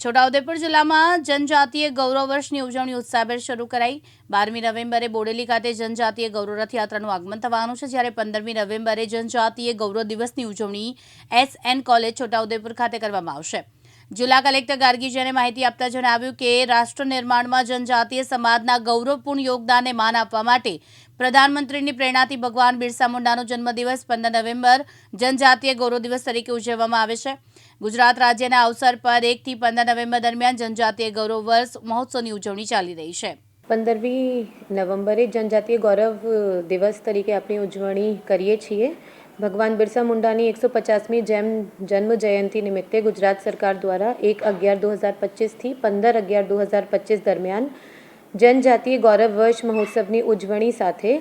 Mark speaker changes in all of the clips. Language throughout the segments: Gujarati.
Speaker 1: છોટાઉદેપુર જિલ્લામાં જનજાતીય ગૌરવ વર્ષની ઉજવણી ઉત્સાહભેર શરૂ કરાઈ. બારમી નવેમ્બરે બોડેલી ખાતે જનજાતીય ગૌરવ રથયાત્રાનું આગમન થવાનું છે, જ્યારે પંદરમી નવેમ્બરે જનજાતીય ગૌરવ દિવસની ઉજવણી એસ એન કોલેજ છોટાઉદેપુર ખાતે કરવામાં આવશે. જિલ્લા કલેક્ટર ગાર્ગીજીને માહિતી આપતા જણાવ્યું કે રાષ્ટ્ર નિર્માણમાં જનજાતીય સમાજના ગૌરવપૂર્ણ યોગદાનને માન આપવા માટે પ્રધાનમંત્રીની પ્રેરણાથી ભગવાન બિરસા મુંડાનો જન્મદિવસ પંદર નવેમ્બર જનજાતીય ગૌરવ દિવસ તરીકે ઉજવવામાં આવે છે. ગુજરાત રાજ્યના અવસર પર એકથી પંદર નવેમ્બર દરમિયાન જનજાતીય ગૌરવ વર્ષ મહોત્સવની ઉજવણી ચાલી રહી છે.
Speaker 2: પંદરમી નવેમ્બરે જનજાતીય ગૌરવ દિવસ તરીકે આપણે ઉજવણી કરીએ છીએ. ભગવાન બિરસા મુંડાની એકસો પચાસમી જેમ જન્મ જયંતિ નિમિત્તે ગુજરાત સરકાર દ્વારા એક અગિયાર દો હજાર પચીસથી પંદર અગિયાર દો હજાર પચીસ દરમિયાન જનજાતીય ગૌરવ વર્ષ મહોત્સવની ઉજવણી સાથે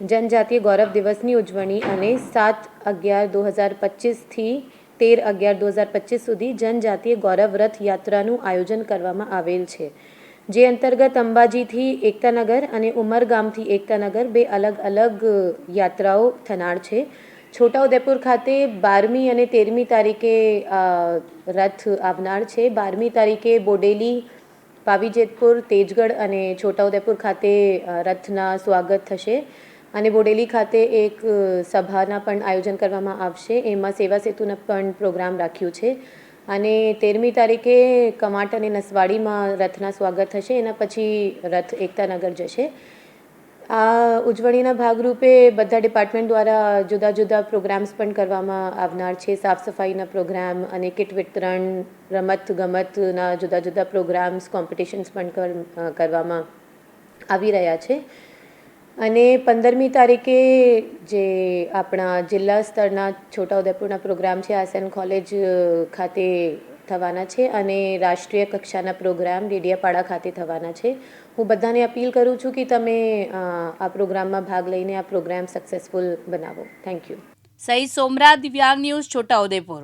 Speaker 2: જનજાતીય ગૌરવ દિવસની ઉજવણી અને સાત અગિયાર દો હજાર પચીસથી તેર અગિયાર દો હજાર પચીસ સુધી જનજાતીય ગૌરવ રથ યાત્રાનું આયોજન કરવામાં આવેલ છે. જે અંતર્ગત અંબાજીથી એકતાનગર અને ઉમરગામથી એકતાનગર બે અલગ અલગ યાત્રાઓ થનાર છે. છોટાઉદેપુર ખાતે બારમી અને તેરમી તારીખે રથ આવનાર છે. બારમી તારીખે બોડેલી, પાવીજેતપુર, તેજગઢ અને છોટાઉદેપુર ખાતે રથના સ્વાગત થશે. અને બોડેલી ખાતે એક સભાના પણ આયોજન કરવામાં આવશે. એમાં સેવા સેતુના પણ પ્રોગ્રામ રાખ્યું છે. અને તેરમી તારીખે કમાટ અને નસવાડીમાં રથના સ્વાગત થશે. એના પછી રથ એકતાનગર જશે. આ ઉજવણીના ભાગરૂપે બધા ડિપાર્ટમેન્ટ દ્વારા જુદા જુદા પ્રોગ્રામ્સ પણ કરવામાં આવનાર છે. સાફ સફાઈના પ્રોગ્રામ અને કિટ વિતરણ રમત ગમતના જુદા જુદા પ્રોગ્રામ્સ, કોમ્પિટિશન્સ પણ કર- કરવામાં આવી રહ્યા છે. અને પંદરમી તારીખે જે આપણા જિલ્લા સ્તરના છોટાઉદેપુરના પ્રોગ્રામ છે, આસન કોલેજ ખાતે થવાના છે અને રાષ્ટ્રીય કક્ષાના પ્રોગ્રામ ડેડિયાપાડા ખાતે થવાના છે. હું બધાને અપીલ કરું છું કે તમે આ પ્રોગ્રામમાં ભાગ લઈને આ પ્રોગ્રામ સક્સેસફુલ બનાવો. થેન્ક યુ
Speaker 1: સહી સોમરા દિવ્યાંગ ન્યૂઝ છોટાઉદેપુર